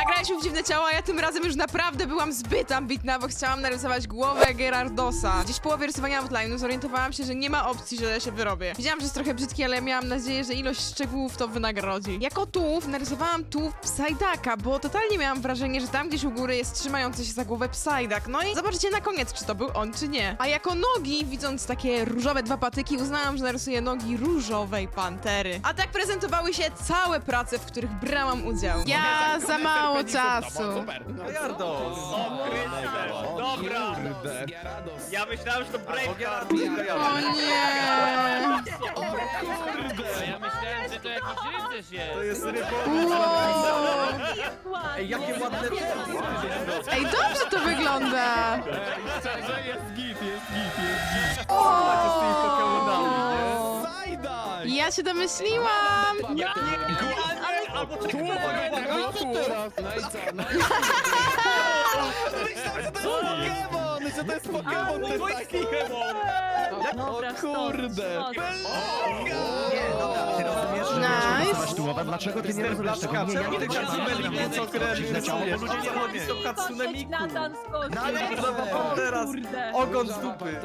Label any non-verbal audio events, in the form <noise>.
Kh Zagraliśmy w dziwne ciała, ja tym razem już naprawdę byłam zbyt ambitna, bo chciałam narysować głowę Gerardosa. Gdzieś w połowie rysowania outline'u zorientowałam się, że nie ma opcji, że się wyrobię. Wiedziałam, że jest trochę brzydki, ale miałam nadzieję, że ilość szczegółów to wynagrodzi. Jako tułów narysowałam tułów Psydaka, bo totalnie miałam wrażenie, że tam gdzieś u góry jest trzymający się za głowę Psydak. No i zobaczycie na koniec, czy to był on, czy nie. A jako nogi, widząc takie różowe dwa patyki, uznałam, że narysuję nogi różowej pantery. A tak prezentowały się całe prace, w których brałam udział. Ja za mało czasu. Jardos! Dobra! Ja myślałem, że to Braveheart. O nie! <laughs> A ja myślałem, że to jakiś rycerz jest. To jest. Wow. Ej, jakie ładne Ej, dobrze to wygląda! Szczerze, jest git, jest git, jest git. Macie z tymi Pokemonami, nie? Zajdaj! Ja się domyśliłam! Nie, nie, nie, albo Tu, uwaga, no tu. No i co? <laughs> No i Myślałem, że to jest Pokemon! Że to jest Pokemon ten taki! O kurde! Nie, dobra, ty rozumiesz, że Nice. tułowę, dlaczego ty nie rozumiesz tego? Nie, ja nie Kazimeli że nie co rysujesz? Bo ludzie nie robią to Hatsune Miku. Natan skoczył. No Kurwa, teraz Kurde. ogon z dupy. <laughs>